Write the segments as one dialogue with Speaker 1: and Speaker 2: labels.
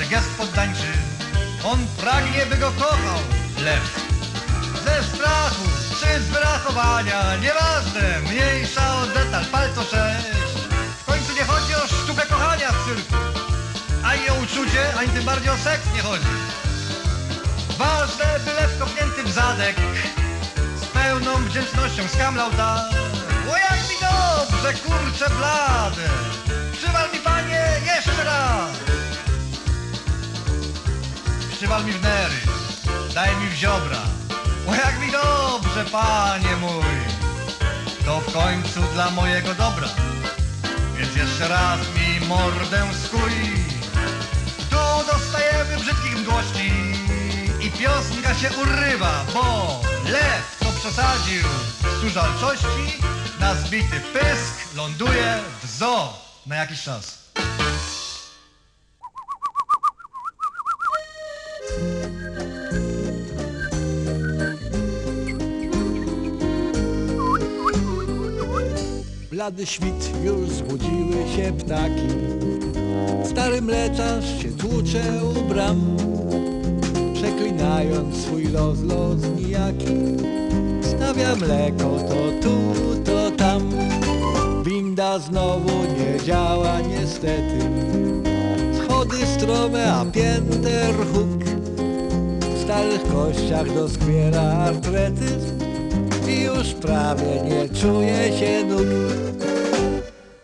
Speaker 1: jeszcze gest poddańczy. On pragnie, by go kochał, lew. Ze strachu czy z wyrachowania, nieważne, mniejsza o detal, palco sześć. W końcu nie chodzi o sztukę kochania w cyrku. Ani o uczucie, ani tym bardziej o seks nie chodzi. Ważne, by lew kopnięty w zadek z pełną wdzięcznością skamlał tak. O jak mi dobrze, kurcze blade. Przywal mi panie jeszcze raz. Przywal mi w nery, daj mi w ziobra. O jak mi dobrze, panie mój. To w końcu dla mojego dobra. Więc jeszcze raz mi mordę skuj. Tu dostajemy brzydkich mdłości i piosenka się urywa, bo lew, co przesadził w służalczości, na zbity pysk ląduje w zoo na jakiś czas.
Speaker 2: Blady świt już zbudziły się ptaki. Stary mleczarz się tłucze u bram Przeklinając swój los, los nijaki. Stawia mleko to tu, to tam. Winda znowu nie działa niestety. Schody strome, a pięter huk. W starych kościach doskwiera artretyzm i już prawie nie czuje się nóg.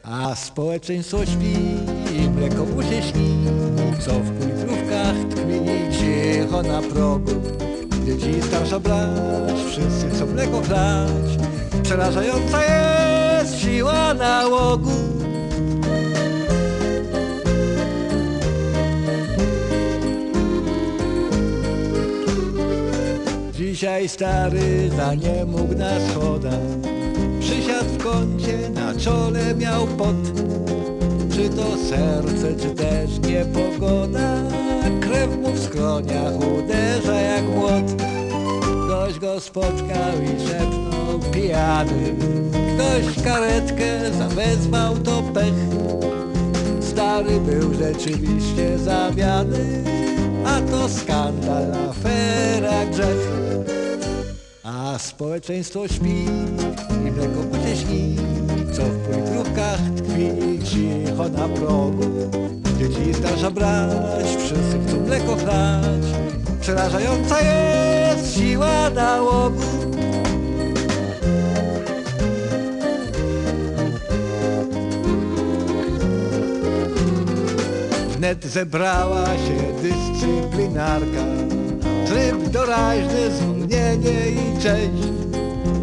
Speaker 2: A społeczeństwo śpi mleko mu się śni, co w półtrówkach tkwi cicho na progu. Dzieci starsza brać, wszyscy chcą mleko chlać, przerażająca jest siła nałogu. Dzisiaj stary za nie mógł na schodach Przysiadł w kącie, na czole miał pot. Czy to serce, czy też niepogoda? Krew mu w skroniach uderza jak młot. Ktoś go spotkał i szepnął pijany. Ktoś karetkę zawezwał to pech. Stary był rzeczywiście zawiany To skandal, afera, grzech. A społeczeństwo śpi i mleko się śni Co w politrówkach tkwi cicho na progu Dzieci starsza brać, wszyscy chcą mleko chlać. Przerażająca jest siła nałogu Wnet zebrała się dyscyplinarka. Tryb doraźny, zwolnienie i cześć.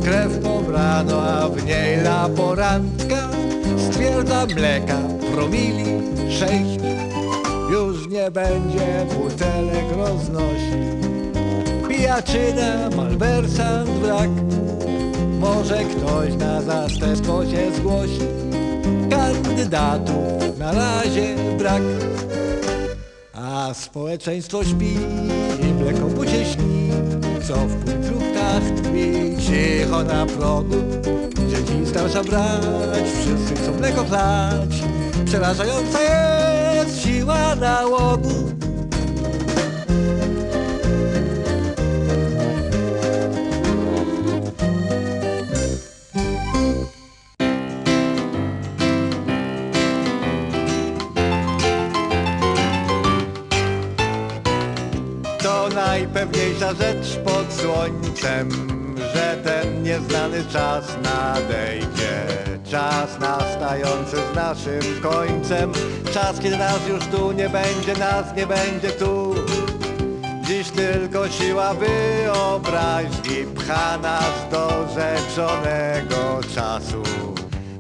Speaker 2: Krew pobrano, a w niej laborantka. Stwierdza mleka promili sześć. Już nie będzie butelek roznosi. Pijaczyna, malwersant, brak Może ktoś na zastępstwo się zgłosi Kandydatów na razie brak. A społeczeństwo śpi i mleko mu śni Co w półtrówkach tkwi. Cicho na progu Dzieci starsza brać, wszyscy chcą mleko chlać. Przerażająca jest siła nałogu
Speaker 3: najpewniejsza rzecz pod słońcem, że ten nieznany czas nadejdzie. Czas nastający z naszym końcem, czas kiedy nas już tu nie będzie, nas nie będzie tu. Dziś tylko siła wyobraźni pcha nas do rzeczonego czasu.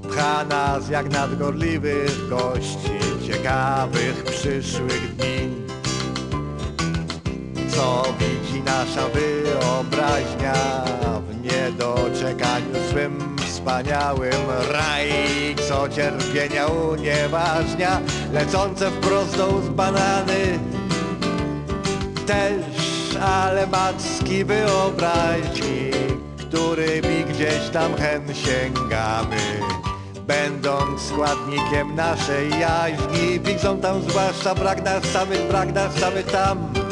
Speaker 3: Pcha nas jak nadgorliwych gości, ciekawych przyszłych dni nasza wyobraźnia w niedoczekaniu swym wspaniałym raj, co cierpienia unieważnia, lecące wprost do banany. Też, ale macki wyobraźni, którymi gdzieś tam hen sięgamy. Będąc składnikiem naszej jaźni Widzą tam zwłaszcza brak nas samych, brak nas samych tam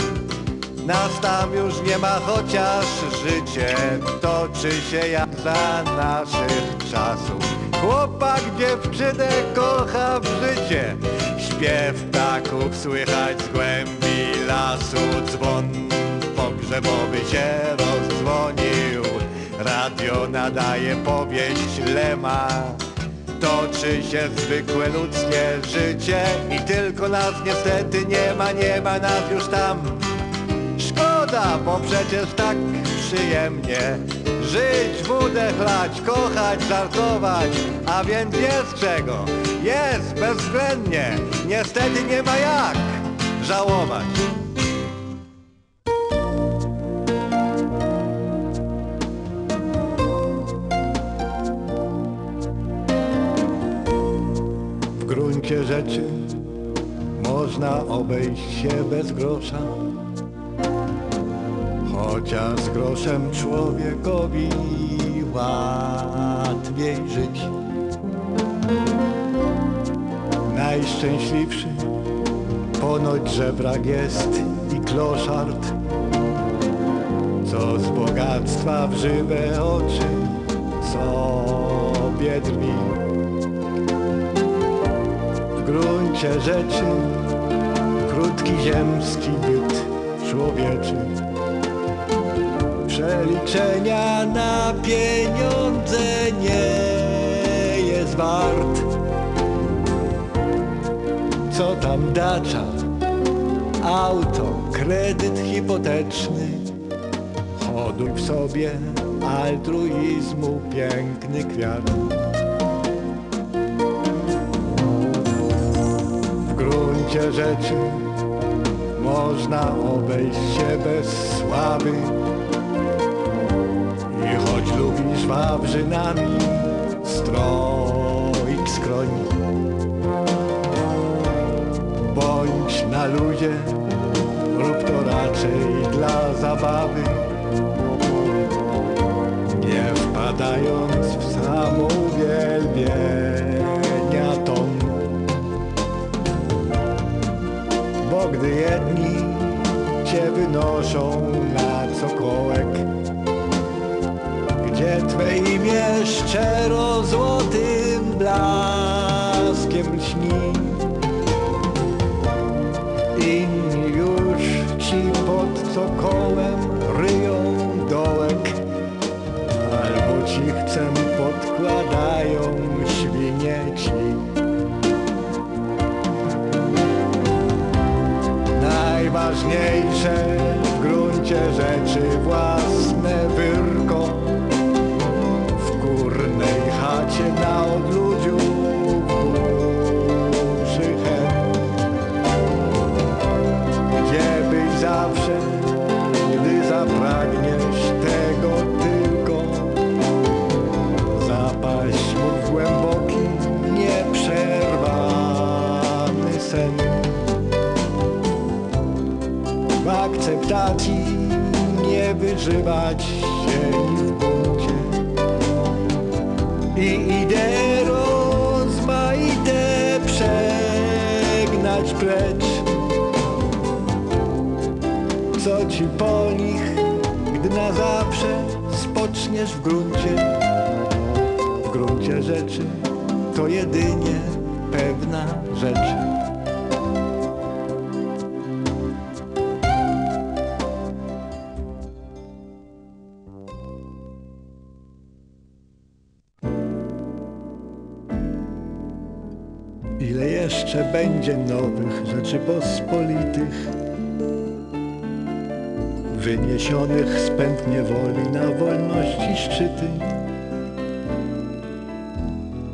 Speaker 3: Nas tam już nie ma, chociaż życie toczy się jak za naszych czasów. Chłopak dziewczynę kocha w życie. Śpiew ptaków słychać z głębi lasu. Dzwon pogrzebowy się rozdzwonił. Radio nadaje powieść Lema. Toczy się zwykłe ludzkie życie I tylko nas niestety nie ma, nie ma nas już tam Bo przecież tak przyjemnie Żyć, wódę chlać, kochać, żartować A więc jest czego, jest bezwzględnie Niestety nie ma jak żałować. W gruncie rzeczy można obejść się bez grosza Chociaż groszem człowiekowi łatwiej żyć. Najszczęśliwszy ponoć żebrak jest i kloszard. Co z bogactwa w żywe oczy sobie drwi. W gruncie rzeczy krótki ziemski byt człowieczy. Przeliczenia na pieniądze nie jest wart. Co tam dacza, auto, kredyt hipoteczny. Hoduj w sobie altruizmu piękny kwiat. W gruncie rzeczy można obejść się bez sławy wawrzynami stroik skroni Bądź na ludzie, rób to raczej dla zabawy. Nie wpadając w samo uwielbienia ton. Bo gdy jedni cię wynoszą na cokołek Gdzie twe imię szczero złotym blaskiem lśni. Inni już ci pod cokołem ryją dołek Albo ci chcę podkładają świnieci Najważniejsze w gruncie rzeczy własne akceptacji nie wyżywać się w buncie i idee rozmaite przegnać precz. Co ci po nich, gdy na zawsze spoczniesz w gruncie? W gruncie rzeczy to jedynie pewna rzecz. Ile jeszcze będzie nowych Rzeczypospolitych? Wyniesionych z pęd niewoli na wolności szczyty.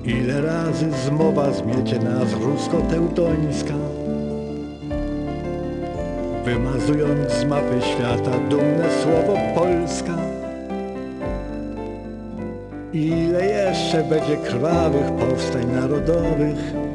Speaker 3: Ile razy zmowa zmiecie nas rusko-teutońska? Wymazując z mapy świata dumne słowo Polska? Ile jeszcze będzie krwawych powstań narodowych